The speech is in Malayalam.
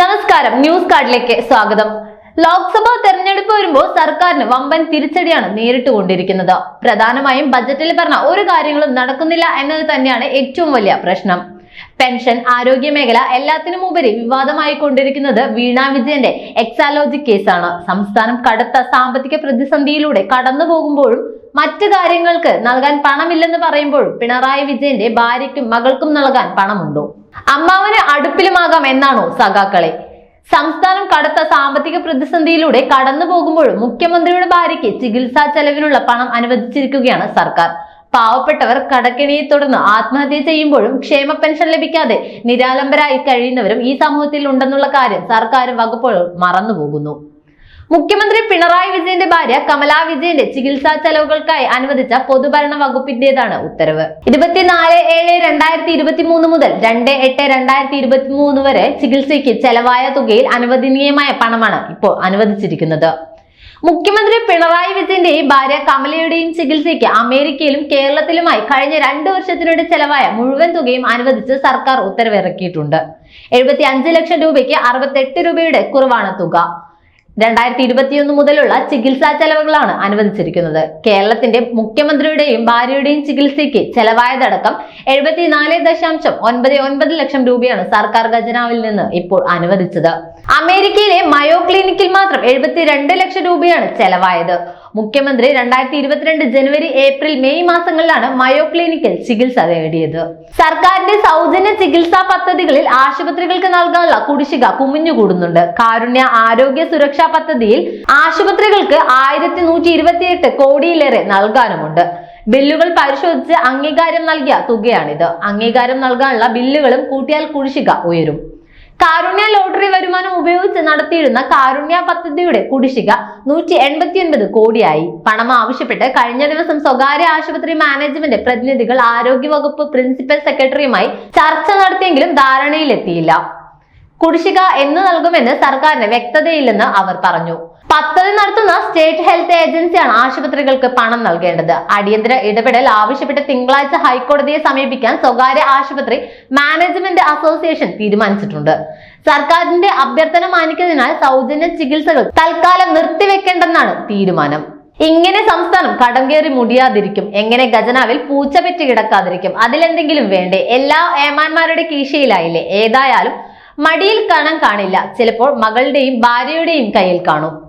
നമസ്കാരം. ന്യൂസ് കാർഡിലേക്ക് സ്വാഗതം. ലോക്സഭാ തെരഞ്ഞെടുപ്പ് വരുമ്പോൾ സർക്കാരിന് വമ്പൻ തിരിച്ചടിയാണ് നേരിട്ട് കൊണ്ടിരിക്കുന്നത്. പ്രധാനമായും ബജറ്റിൽ പറഞ്ഞ ഒരു കാര്യങ്ങളും നടക്കുന്നില്ല എന്നത് തന്നെയാണ് ഏറ്റവും വലിയ പ്രശ്നം. പെൻഷൻ ആരോഗ്യ മേഖല എല്ലാത്തിനും ഉപരി വിവാദമായി കൊണ്ടിരിക്കുന്നത് വീണ വിജയന്റെ എക്സാലോജി കേസാണ്. സംസ്ഥാനം കടുത്ത സാമ്പത്തിക പ്രതിസന്ധിയിലൂടെ കടന്നു പോകുമ്പോഴും മറ്റു കാര്യങ്ങൾക്ക് നൽകാൻ പണമില്ലെന്ന് പറയുമ്പോഴും പിണറായി വിജയന്റെ ഭാര്യയ്ക്കും മകൾക്കും നൽകാൻ പണമുണ്ടോ? അമ്മാവന് അടുപ്പിലുമാകാം എന്നാണോ സഖാക്കളെ? സംസ്ഥാനം കടുത്ത സാമ്പത്തിക പ്രതിസന്ധിയിലൂടെ കടന്നു പോകുമ്പോഴും മുഖ്യമന്ത്രിയുടെ ഭാര്യയ്ക്ക് ചികിത്സാ ചെലവിനുള്ള പണം അനുവദിച്ചിരിക്കുകയാണ് സർക്കാർ. പാവപ്പെട്ടവർ കടക്കിണിയെ തുടർന്ന് ആത്മഹത്യ ചെയ്യുമ്പോഴും ക്ഷേമ പെൻഷൻ ലഭിക്കാതെ നിരാലംബരായി കഴിയുന്നവരും ഈ സമൂഹത്തിൽ ഉണ്ടെന്നുള്ള കാര്യം സർക്കാരും വകുപ്പുകളും മറന്നുപോകുന്നു. മുഖ്യമന്ത്രി പിണറായി വിജയന്റെ ഭാര്യ കമലാ വിജയന്റെ ചികിത്സാ ചെലവുകൾക്കായി അനുവദിച്ച പൊതുഭരണ വകുപ്പിന്റേതാണ് ഉത്തരവ്. ഇരുപത്തിനാല് ഏഴ് രണ്ടായിരത്തി ഇരുപത്തി മൂന്ന് മുതൽ രണ്ട് എട്ട് രണ്ടായിരത്തി ഇരുപത്തി മൂന്ന് വരെ ചികിത്സയ്ക്ക് ചെലവായ തുകയിൽ അനുവദനീയമായ പണമാണ് ഇപ്പോൾ അനുവദിച്ചിരിക്കുന്നത്. മുഖ്യമന്ത്രി പിണറായി വിജയന്റെയും ഭാര്യ കമലയുടെയും ചികിത്സയ്ക്ക് അമേരിക്കയിലും കേരളത്തിലുമായി കഴിഞ്ഞ രണ്ടു വർഷത്തിനിടെ ചെലവായ മുഴുവൻ തുകയും അനുവദിച്ച് സർക്കാർ ഉത്തരവിറക്കിയിട്ടുണ്ട്. എഴുപത്തി അഞ്ച് ലക്ഷം രൂപയ്ക്ക് അറുപത്തെട്ട് രൂപയുടെ കുറവാണ് തുക. രണ്ടായിരത്തി ഇരുപത്തിയൊന്ന് മുതലുള്ള ചികിത്സാ ചെലവുകളാണ് അനുവദിച്ചിരിക്കുന്നത്. കേരളത്തിന്റെ മുഖ്യമന്ത്രിയുടെയും ഭാര്യയുടെയും ചികിത്സയ്ക്ക് ചെലവായതടക്കം എഴുപത്തിനാല് ദശാംശം ഒൻപത് ഒൻപത് ലക്ഷം രൂപയാണ് സർക്കാർ ഖജനാവിൽ നിന്ന് ഇപ്പോൾ അനുവദിച്ചത്. അമേരിക്കയിലെ മയോ ക്ലിനിക്കിൽ മാത്രം എഴുപത്തിരണ്ട് ലക്ഷം രൂപയാണ് ചെലവായത്. മുഖ്യമന്ത്രി രണ്ടായിരത്തി ഇരുപത്തിരണ്ട് ജനുവരി ഏപ്രിൽ മെയ് മാസങ്ങളിലാണ് മയോ ക്ലിനിക്കിൽ ചികിത്സ നേടിയത്. സർക്കാരിന്റെ സൗജന്യ ചികിത്സാ പദ്ധതികളിൽ ആശുപത്രികൾക്ക് നൽകാനുള്ള കുടിശ്ശിക കുമിഞ്ഞുകൂടുന്നുണ്ട്. കാരുണ്യ ആരോഗ്യ സുരക്ഷാ പദ്ധതിയിൽ ആശുപത്രികൾക്ക് ആയിരത്തി നൂറ്റി ഇരുപത്തിയെട്ട് കോടിയിലേറെ നൽകാനുമുണ്ട്. ബില്ലുകൾ പരിശോധിച്ച് അംഗീകാരം നൽകിയ തുകയാണിത്. അംഗീകാരം നൽകാനുള്ള ബില്ലുകളും കൂട്ടിയാൽ കുടിശ്ശിക ഉയരും. കാരുണ്യ ലോട്ടറി വരുമാനം ഉപയോഗിച്ച് നടത്തിയിരുന്ന കാരുണ്യ പദ്ധതിയുടെ കുടിശ്ശിക നൂറ്റി എൺപത്തി ഒൻപത് കോടിയായി. പണം ആവശ്യപ്പെട്ട് കഴിഞ്ഞ ദിവസം സ്വകാര്യ ആശുപത്രി മാനേജ്മെന്റ് പ്രതിനിധികൾ ആരോഗ്യവകുപ്പ് പ്രിൻസിപ്പൽ സെക്രട്ടറിയുമായി ചർച്ച നടത്തിയെങ്കിലും ധാരണയിലെത്തിയില്ല. കുടിശ്ശിക എന്ന് നൽകുമെന്ന് സർക്കാരിന് വ്യക്തതയില്ലെന്ന് അവർ പറഞ്ഞു. പദ്ധതി നടത്തുന്ന സ്റ്റേറ്റ് ഹെൽത്ത് ഏജൻസിയാണ് ആശുപത്രികൾക്ക് പണം നൽകേണ്ടത്. അടിയന്തര ഇടപെടൽ ആവശ്യപ്പെട്ട് തിങ്കളാഴ്ച ഹൈക്കോടതിയെ സമീപിക്കാൻ സ്വകാര്യ ആശുപത്രി മാനേജ്മെന്റ് അസോസിയേഷൻ തീരുമാനിച്ചിട്ടുണ്ട്. സർക്കാരിന്റെ അഭ്യർത്ഥന മാനിക്കുന്നതിനാൽ സൗജന്യ ചികിത്സകൾ തൽക്കാലം നിർത്തിവെക്കേണ്ടെന്നാണ് തീരുമാനം. ഇങ്ങനെ സംസ്ഥാനം കടം കയറി മുടിയാതിരിക്കും. എങ്ങനെ ഖജനാവിൽ പൂച്ച പെറ്റി കിടക്കാതിരിക്കും. അതിലെന്തെങ്കിലും വേണ്ടേ? എല്ലാ ഏമാന്മാരുടെ കീശയിലായില്ലേ? ഏതായാലും മടിയിൽ കണം കാണില്ല. ചിലപ്പോൾ മകളുടെയും ഭാര്യയുടെയും കയ്യിൽ കാണും.